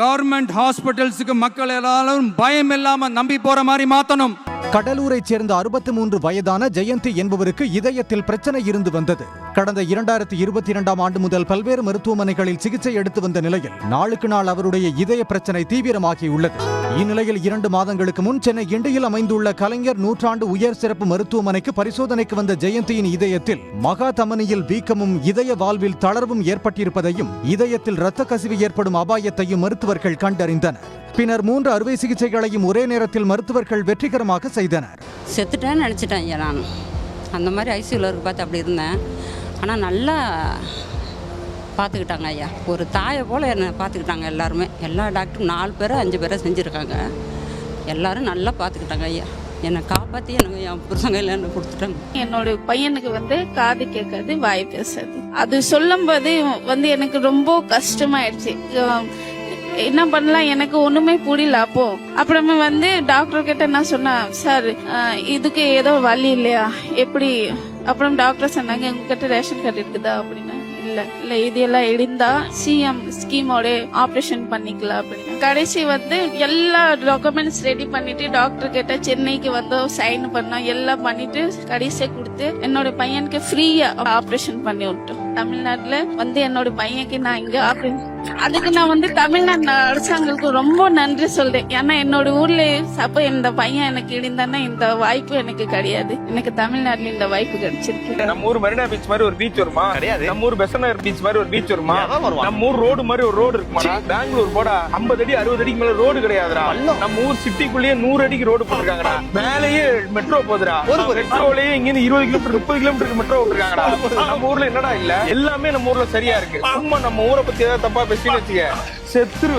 Government ஹாஸ்பிட்டல்ஸுக்கு மக்கள் எல்லாரும் பயம் இல்லாமல் நம்பி போற மாதிரி மாற்றணும் கடலூரைச் சேர்ந்த அறுபத்தி மூன்று வயதான ஜெயந்தி என்பவருக்கு இதயத்தில் பிரச்சனை இருந்து வந்தது. கடந்த இரண்டாயிரத்தி இருபத்தி இரண்டாம் ஆண்டு முதல் பல்வேறு மருத்துவமனைகளில் சிகிச்சை எடுத்து வந்த நிலையில் நாளுக்கு நாள் அவருடைய இதய பிரச்சனை தீவிரமாகியுள்ளது இந்நிலையில் இரண்டு மாதங்களுக்கு முன் சென்னை கிண்டியில் அமைந்துள்ள கலைஞர் நூற்றாண்டு உயர் சிறப்பு மருத்துவமனைக்கு பரிசோதனைக்கு வந்த ஜெயந்தியின் இதயத்தில் மகா தமனியில் வீக்கமும் இதய வாழ்வில் தளர்வும் ஏற்பட்டிருப்பதையும் இதயத்தில் இரத்த கசிவு ஏற்படும் அபாயத்தையும் மருத்துவர்கள் கண்டறிந்தனர். பின்னர் மூன்று அறுவை சிகிச்சைகளையும் ஒரே நேரத்தில் மருத்துவர்கள் வெற்றிகரமாக செய்தனர். செத்துட்டேன்னு நினச்சிட்டேன் ஐயா நான். அந்த மாதிரி ஐசியூவில் இருக்க பார்த்து அப்படி இருந்தேன். ஆனால் நல்லா பார்த்துக்கிட்டாங்க ஐயா. ஒரு தாயை போல் என்னை பார்த்துக்கிட்டாங்க எல்லாருமே. எல்லா டாக்டரும் நாலு பேரை அஞ்சு பேரை செஞ்சுருக்காங்க. எல்லாரும் நல்லா பார்த்துக்கிட்டாங்க ஐயா. என்னை காப்பாற்றி எனக்கு என் புருஷங்க என்ன கொடுத்துட்டாங்க. என்னோட பையனுக்கு வந்து காது கேட்காது வாய் பேசாது. அது சொல்லும்போது வந்து எனக்கு ரொம்ப கஷ்டமாயிடுச்சு. என்ன பண்ணலாம்? எனக்கு ஒண்ணுமே புரியல அப்போ. அப்புறமே வந்து டாக்டர் கிட்ட நான் சொன்னேன் சார் இதுக்கு ஏதோ வழி இல்லையா? எப்படி? அப்புறம் டாக்டர் சொன்னாங்க உங்ககிட்ட ரேஷன் கார்டு இருக்குதா? அப்படின்னு. இல்ல இல்ல இது எல்லாம் சிஎம் ஸ்கீமோட ஆபரேஷன் பண்ணிக்கலாம் அப்படின்னு. கடைசி வந்து எல்லா டாக்குமெண்ட்ஸ் ரெடி பண்ணிட்டு டாக்டர் கிட்ட சென்னைக்கு வந்து சைன் பண்ணோம். எல்லாம் பண்ணிட்டு கடைசியை கொடுத்து என்னோட பையனுக்கு ஃப்ரீயா ஆபரேஷன் பண்ணி விட்டோம். தமிழ்நாட்டுல வந்து என்னோட பையனுக்கு நான் இங்க ஆபரேஷன் அதுக்கு நான் வந்து தமிழ்நாடு அரசாங்கத்துக்கு ரொம்ப நன்றி சொல்றேன். ஏன்னா என்னோட ஊர்ல அப்ப இந்த பையன் எனக்கு இருந்தான்னா இந்த வாய்ப்பு எனக்கு கிடையாது. எனக்கு தமிழ்நாட்டுல இந்த வாய்ப்பு கிடைச்சிருக்கு. நம்ம ஊர் மெரினா பீச் மாதிரி ஒரு பீச் வருமா? கிடையாது. நம்ம ஊர் பெசனர் பீச் மாதிரி ஒரு பீச் வருமா. நம்ம ஊர் ரோடு மாதிரி ஒரு ரோடு இருக்குமா பெங்களூர் போடா 50 அடி அறுபது அடிக்கு மேல ரோடு கிடையாதுடா. நம்ம ஊர் சிட்டிக்குள்ளேயே நூறு அடிக்கு ரோடு போட்டிருக்காங்கடா. மேலேயே மெட்ரோ போகுதுடா மெட்ரோலயே இங்க இருந்து இருபது கிலோமீட்டர் முப்பது கிலோமீட்டருக்கு மெட்ரோ விட்டுருக்காங்கடா. நம்ம ஊர்ல என்னடா இல்ல? எல்லாமே நம்ம ஊர்ல சரியா இருக்கு. சும்மா நம்ம ஊரை பத்தி ஏதாவது தப்பா பேசின்னு வச்சுக்க. செத்துருவேன்.